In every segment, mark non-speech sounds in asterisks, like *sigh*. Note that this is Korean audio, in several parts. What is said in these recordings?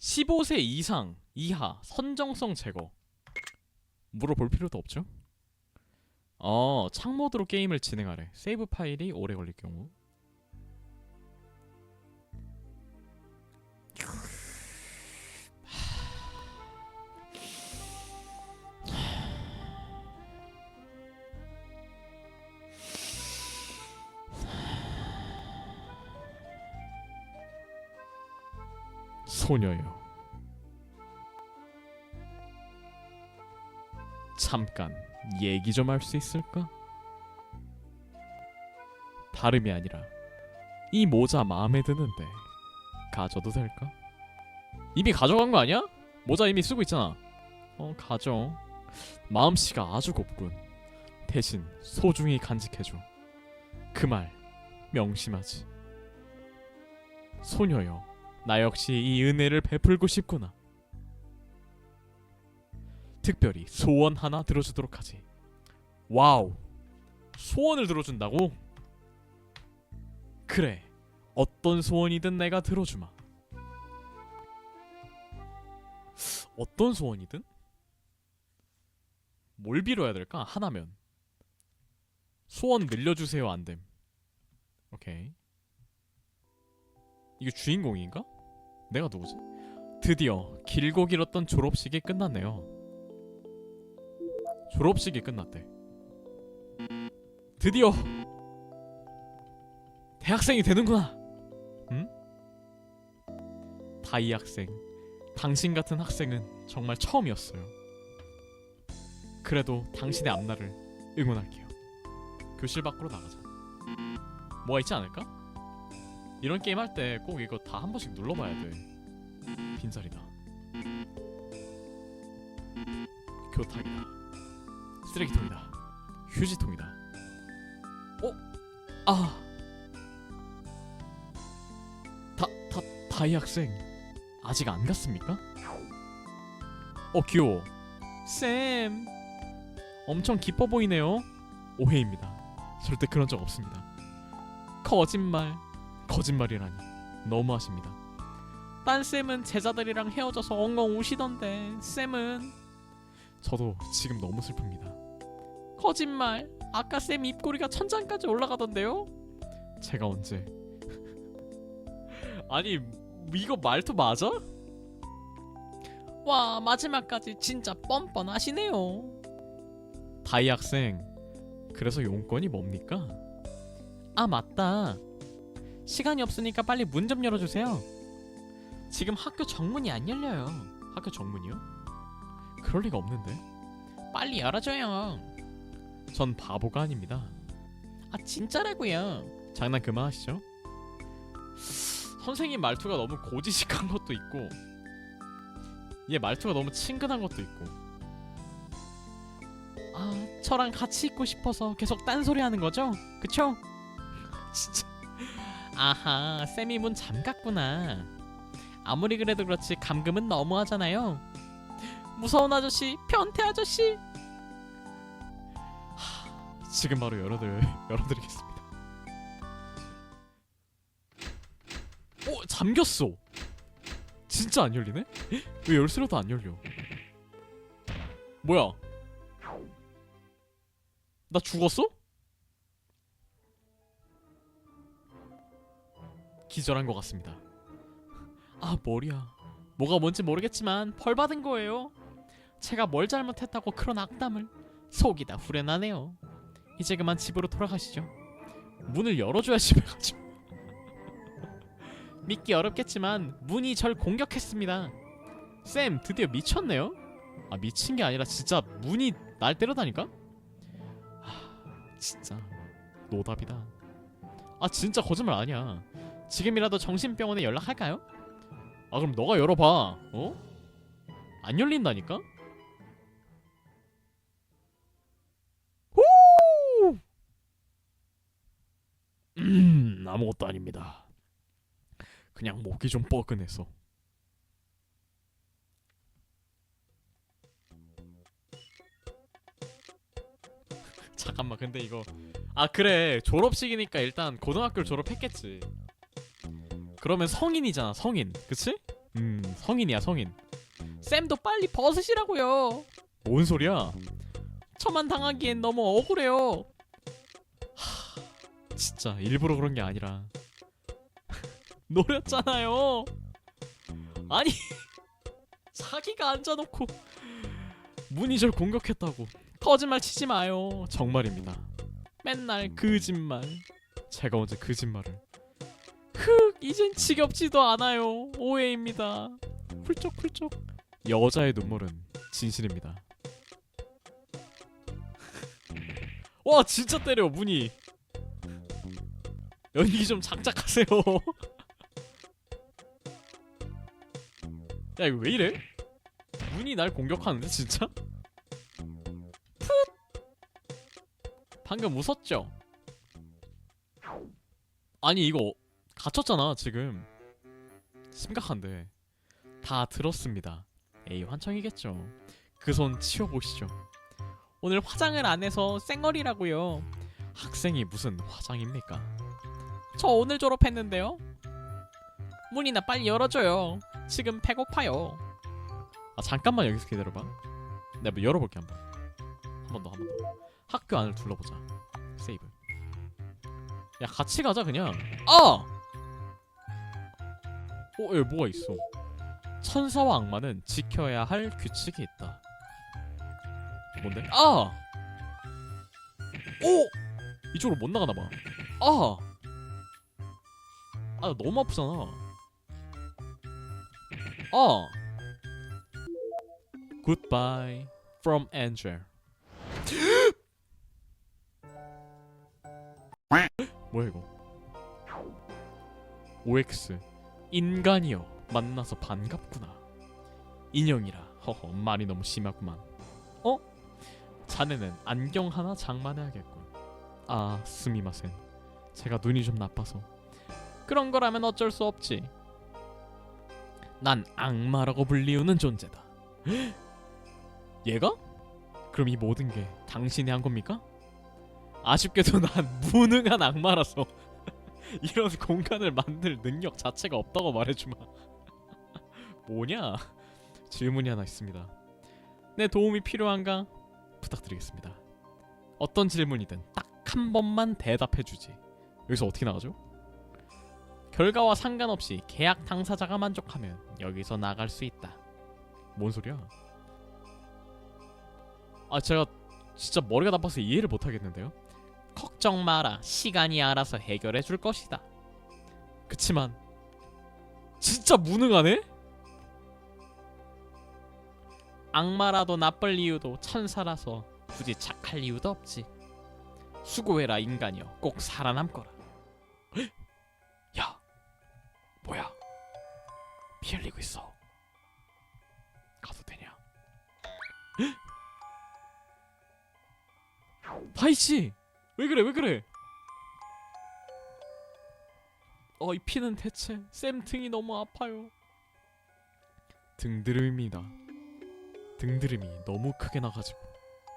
15세 이상 이하 선정성 제거 물어볼 필요도 없죠? 어, 창모드로 게임을 진행하래. 세이브 파일이 오래 걸릴 경우. 소녀요. 잠깐 얘기 좀 할 수 있을까? 다름이 아니라 이 모자 마음에 드는데 가져도 될까? 이미 가져간 거 아니야? 모자 이미 쓰고 있잖아. 어 가져. 마음씨가 아주 곱군. 대신 소중히 간직해줘. 그 말 명심하지. 소녀여, 나 역시 이 은혜를 베풀고 싶구나. 특별히 소원 하나 들어주도록 하지. 와우. 소원을 들어준다고? 그래. 어떤 소원이든 내가 들어주마. 어떤 소원이든? 뭘 빌어야 될까? 하나면. 소원 늘려주세요 안 됨. 오케이. 이게 주인공인가? 내가 누구지? 드디어 길고 길었던 졸업식이 끝났네요. 졸업식이 끝났대. 드디어 대학생이 되는구나. 응? 다이 학생, 당신 같은 학생은 정말 처음이었어요. 그래도 당신의 앞날을 응원할게요. 교실 밖으로 나가자. 뭐가 있지 않을까? 이런 게임 할 때 꼭 이거 다 한 번씩 눌러봐야 돼. 빈자리다. 교탁이다. 쓰레기통이다. 휴지통이다. 어? 아. 다, 다, 다이 학생. 아직 안 갔습니까? 어, 귀여워. 쌤. 엄청 기뻐 보이네요. 오해입니다. 절대 그런 적 없습니다. 거짓말. 거짓말이라니. 너무하십니다. 딴 쌤은 제자들이랑 헤어져서 엉엉 우시던데 쌤은 저도 지금 너무 슬픕니다. 거짓말. 아까 쌤 입꼬리가 천장까지 올라가던데요? 제가 언제? *laughs* 아니 이거 말투 맞아? 와 마지막까지 진짜 뻔뻔하시네요. 다이 학생. 그래서 용건이 뭡니까? 아 맞다. 시간이 없으니까 빨리 문 좀 열어주세요. 지금 학교 정문이 안 열려요. 학교 정문이요? 그럴 리가 없는데. 빨리 열어줘요. 전 바보가 아닙니다. 아 진짜라고요. 장난 그만하시죠. 선생님 말투가 너무 고지식한 것도 있고, 얘 말투가 너무 친근한 것도 있고. 아 저랑 같이 있고 싶어서 계속 딴소리 하는 거죠? 그쵸? *laughs* 진짜. 아하 쌤이 문 잠갔구나. 아무리 그래도 그렇지 감금은 너무하잖아요. 무서운 아저씨, 변태 아저씨. 하, 지금 바로 열어드 열어드리겠습니다. 오 잠겼어. 진짜 안 열리네? 에? 왜 열쇠로도 안 열려? 뭐야? 나 죽었어? 기절한 것 같습니다. 아 머리야. 뭐가 뭔지 모르겠지만 벌 받은 거예요. 제가 뭘 잘못했다고 그런 악담을 속이 다 후련하네요. 이제 그만 집으로 돌아가시죠. 문을 열어줘야 집에 가죠. *laughs* 믿기 어렵겠지만 문이 절 공격했습니다. 쌤 드디어 미쳤네요. 아 미친 게 아니라 진짜 문이 날 때려다니까? 아 진짜 노답이다. 아 진짜 거짓말 아니야. 지금이라도 정신병원에 연락할까요? 아 그럼 너가 열어봐. 어? 안 열린다니까? 후! 음 아무것도 아닙니다. 그냥 목이 좀 뻐근해서. *laughs* 잠깐만 근데 이거 아 그래 졸업식이니까 일단 고등학교를 졸업했겠지 그러면 성인이잖아 성인. 그치? 음 성인이야 성인. 쌤도 빨리 벗으시라고요. 뭔 소리야? 저만 당하기엔 너무 억울해요. 하 진짜 일부러 그런 게 아니라. *laughs* 노렸잖아요. 아니 *laughs* 자기가 앉아놓고 문이 절 공격했다고. 거짓말 치지 마요. 정말입니다. 맨날 거짓말. 제가 언제 거짓말을. 흑 이젠 지겹지도 않아요. 오해입니다. 훌쩍훌쩍. 여자의 눈물은 진실입니다. *laughs* 와 진짜 때려 문이. 연기 좀 작작하세요. *laughs* 야 이거 왜 이래? 문이 날 공격하는데 진짜? 풋! 방금 웃었죠? 아니 이거 갇혔잖아 지금. 심각한데. 다 들었습니다. 에이 환청이겠죠. 그 손 치워보시죠. 오늘 화장을 안 해서 쌩얼이라고요. 학생이 무슨 화장입니까? 저 오늘 졸업했는데요. 문이나 빨리 열어줘요. 지금 배고파요. 아 잠깐만 여기서 기다려봐. 내가 뭐 열어볼게 한번. 한번 더 한 번 더. 학교 안을 둘러보자. 세이브. 야 같이 가자 그냥. 아! 어, 여기 뭐가 있어 천사와 악마는 지켜야 할 규칙이 있다 뭔데? 아! 오! 이쪽으로 못 나가나 봐 아! 아 너무 아프잖아 아! Goodbye from Angel *gasps* 뭐야 이거 OX 인간이여 만나서 반갑구나. 인형이라 허허 말이 너무 심하구만. 어? 자네는 안경 하나 장만해야겠군. 아 스미마센. 제가 눈이 좀 나빠서. 그런 거라면 어쩔 수 없지. 난 악마라고 불리우는 존재다. *gasps* 얘가? 그럼 이 모든 게 당신이 한 겁니까? 아쉽게도 난 무능한 악마라서 *laughs* 이런 공간을 만들 능력 자체가 없다고 말해주마. *laughs* 뭐냐? 질문이 하나 있습니다. 내 도움이 필요한가? 부탁드리겠습니다. 어떤 질문이든 딱 한 번만 대답해주지. 여기서 어떻게 나가죠? 결과와 상관없이 계약 당사자가 만족하면 여기서 나갈 수 있다. 뭔 소리야? 아 제가 진짜 머리가 나빠서 이해를 못하겠는데요. 걱정 마라. 시간이 알아서 해결해 줄 것이다. 그치만 진짜 무능하네? 악마라도 나쁠 이유도 천사라서 굳이 착할 이유도 없지. 수고해라 인간이여. 꼭 살아남거라. 헉! *gasps* 야, 뭐야? 피 흘리고 있어. 가도 되냐? *gasps* 헉! 다이치, 왜 그래? 왜 그래? 어, 이 피는 대체 쌤 등이 너무 아파요. 등드름입니다. 등드름이 너무 크게 나가지고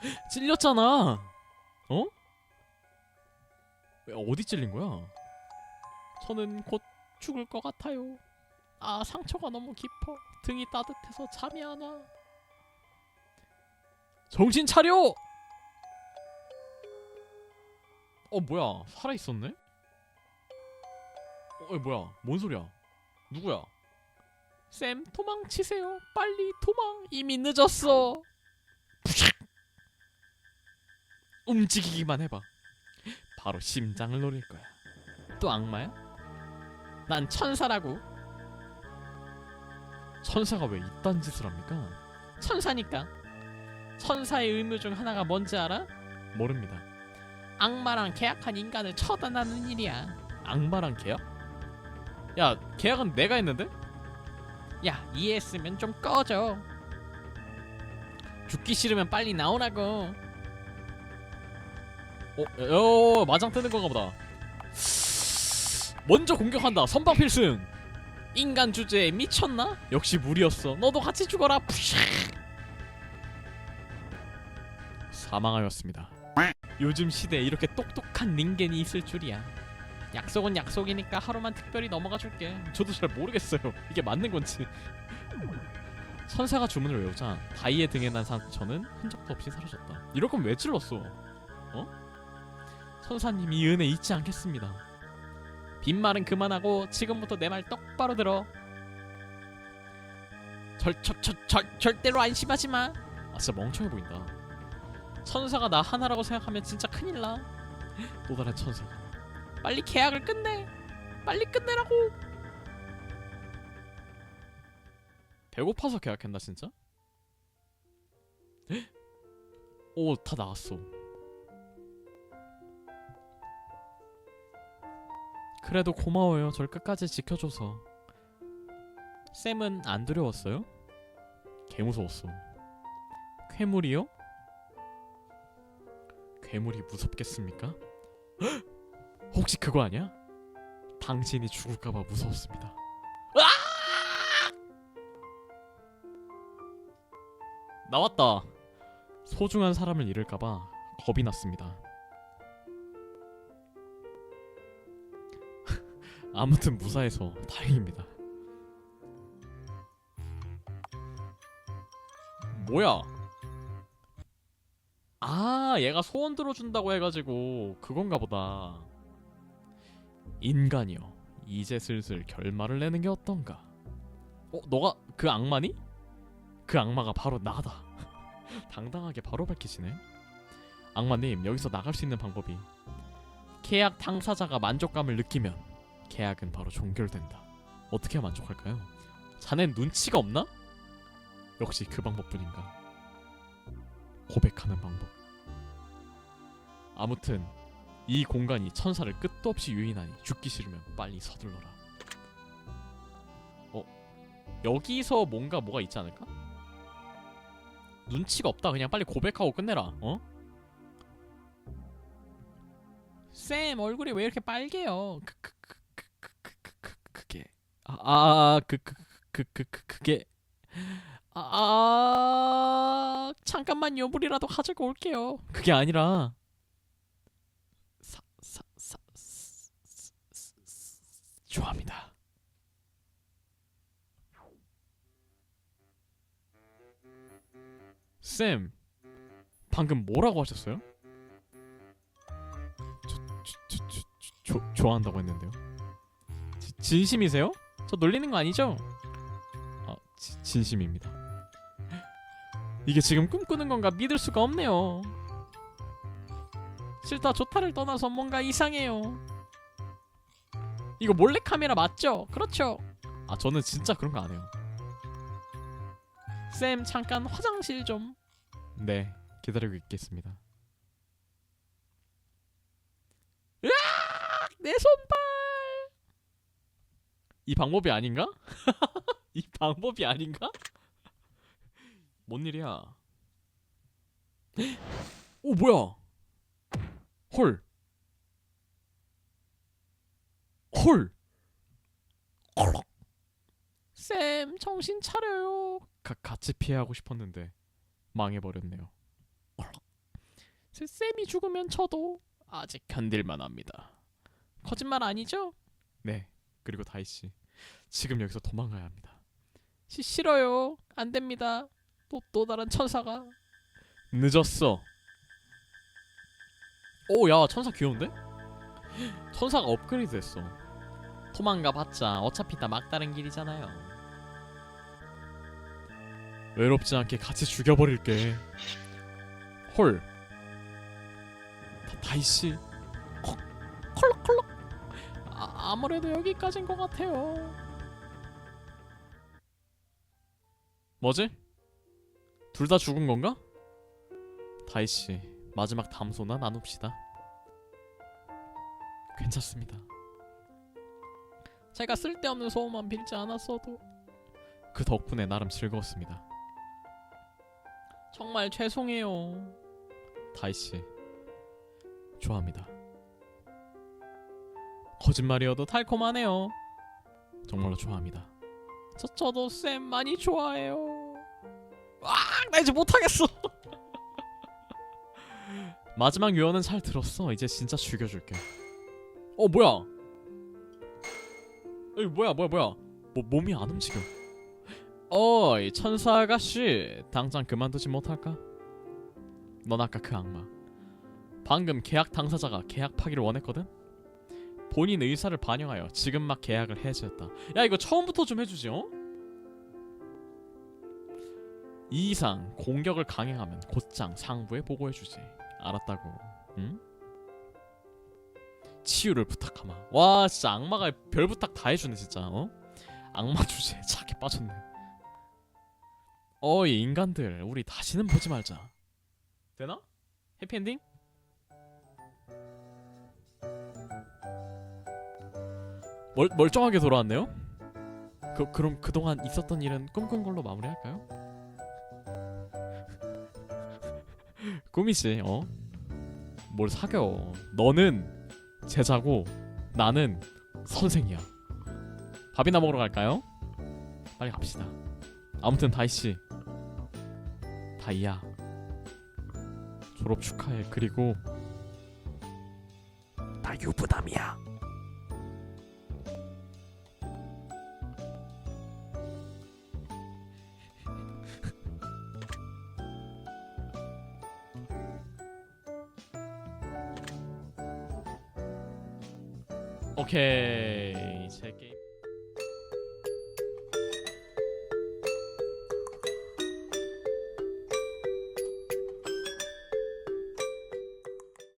*gasps* 찔렸잖아. 어? 왜 어디 찔린 거야? 저는 곧 죽을 것 같아요. 아 상처가 너무 깊어. 등이 따뜻해서 잠이 안 와. 정신 차려! 어 뭐야 살아 있었네? 어 뭐야 뭔 소리야? 누구야? 쌤 도망치세요 빨리 도망 이미 늦었어 움직이기만 해봐 바로 심장을 노릴 거야 또 악마야? 난 천사라고 천사가 왜 이딴 짓을 합니까? 천사니까 천사의 의무 중 하나가 뭔지 알아? 모릅니다 악마랑 계약한 인간을 처단하는 일이야. 악마랑 계약? 야 계약은 내가 했는데? 야 이해했으면 좀 꺼져. 죽기 싫으면 빨리 나오라고. 어? 어 마장 뜨는 건가 보다. 먼저 공격한다. 선방 필승. 인간 주제에 미쳤나? 역시 무리였어. 너도 같이 죽어라. 푸샥 사망하였습니다 요즘 시대에 이렇게 똑똑한 닌겐이 있을 줄이야 약속은 약속이니까 하루만 특별히 넘어가 줄게. 저도 잘 모르겠어요. 이게 맞는 건지. 선사가 주문을 외우자 다이의 등에 난 상처는 흔적도 없이 사라졌다. 이럴 거면 왜 찔렀어? 어? 선사님 이 은혜 잊지 않겠습니다. 빈말은 그만하고 지금부터 내 말 똑바로 들어. 절 절 절 절대로 안심하지 마. 아 진짜 멍청해 보인다. 천사가 나 하나라고 생각하면 진짜 큰일 나. 또 다른 천사가 빨리 계약을 끝내. 빨리 끝내라고. 배고파서 계약했나 진짜? *gasps* 오 다 나왔어. 그래도 고마워요. 절 끝까지 지켜줘서. 쌤은 안 두려웠어요? 개 무서웠어. 괴물이요? 괴물이 무섭겠습니까? 헉! 혹시 그거 아니야? 당신이 죽을까봐 무서웠습니다. 으악! 나왔다. 소중한 사람을 잃을까봐 겁이 났습니다. *laughs* 아무튼 무사해서 다행입니다. 뭐야? 아, 얘가 소원 들어준다고 해가지고 그건가 보다. 인간이여, 이제 슬슬 결말을 내는 게 어떤가? 어, 너가 그 악마니? 그 악마가 바로 나다. *laughs* 당당하게 바로 밝히시네. 악마님, 여기서 나갈 수 있는 방법이 계약 당사자가 만족감을 느끼면 계약은 바로 종결된다. 어떻게 만족할까요? 자넨 눈치가 없나? 역시 그 방법뿐인가. 고백하는 방법. 아무튼 이 공간이 천사를 끝도 없이 유인하니 죽기 싫으면 빨리 서둘러라. 어? 여기서 뭔가 뭐가 있지 않을까? 눈치가 없다. 그냥 빨리 고백하고 끝내라. 어? 쌤 얼굴이 왜 이렇게 빨개요? 그게 아그그그그 그게 아 잠깐만 요물이라도 가지고 올게요. 그게 아니라 좋아합니다 쌤 방금 뭐라고 하셨어요? 저, 저, 저, 저, 저, 조, 좋아한다고 했는데요 지, 진심이세요? 저 놀리는 거 아니죠? 아 지, 진심입니다 이게 지금 꿈꾸는 건가 믿을 수가 없네요. 싫다 좋다를 떠나서 뭔가 이상해요. 이거 몰래 카메라 맞죠? 그렇죠. 아 저는 진짜 그런 거 안 해요. 쌤 잠깐 화장실 좀. 네 기다리고 있겠습니다. 으악! 내 손발. 이 방법이 아닌가? *laughs* 이 방법이 아닌가? 뭔 일이야? 오 뭐야? 헐. 헐. 쌤 정신 차려요. 가, 같이 피하고 싶었는데 망해버렸네요. 제 쌤이 죽으면 저도 아직 견딜만 합니다. 거짓말 아니죠? 네. 그리고 다이 씨 지금 여기서 도망가야 합니다. 시, 싫어요. 안 됩니다. 또, 또 다른 천사가 늦었어 오 야 천사 귀여운데? 천사가 업그레이드 됐어 도망가 봤자 어차피 다 막다른 길이잖아요 외롭지 않게 같이 죽여버릴게 헐 다, 다이씨 헉, 컬럭컬럭 아, 아무래도 여기까지인 것 같아요 뭐지? 둘 다 죽은 건가? 다이 씨, 마지막 담소나 나눕시다. 괜찮습니다. 제가 쓸데없는 소원만 빌지 않았어도 그 덕분에 나름 즐거웠습니다. 정말 죄송해요. 다이 씨, 좋아합니다. 거짓말이어도 달콤하네요. 정말로 좋아합니다. 저 저도 쌤 많이 좋아해요. 와, 나 이제 못하겠어. *laughs* 마지막 유언은 잘 들었어. 이제 진짜 죽여줄게. 어 뭐야? 여기 뭐야 뭐야 뭐야 뭐 몸이 안 움직여 어이 천사 아가씨 당장 그만두지 못할까? 넌 아까 그 악마 방금 계약 당사자가 계약 파기를 원했거든? 본인 의사를 반영하여 지금 막 계약을 해지했다 야 이거 처음부터 좀 해주지 어? 이 이상 공격을 강행하면 곧장 상부에 보고해주지 알았다고 응? 치유를 부탁하마 와 진짜 악마가 별 부탁 다 해주네 진짜 어? 악마 주제에 착해 빠졌네 어이 인간들 우리 다시는 보지 말자 되나? 해피엔딩? 멀, 멀쩡하게 돌아왔네요? 그, 그럼 그동안 있었던 일은 꿈꾼 걸로 마무리할까요? *laughs* 꿈이지 어? 뭘 사겨 너는 제자고 나는 선생이야. 밥이나 먹으러 갈까요? 빨리 갑시다. 아무튼 다이씨 다이야 졸업 축하해. 그리고 나 유부남이야 Okay.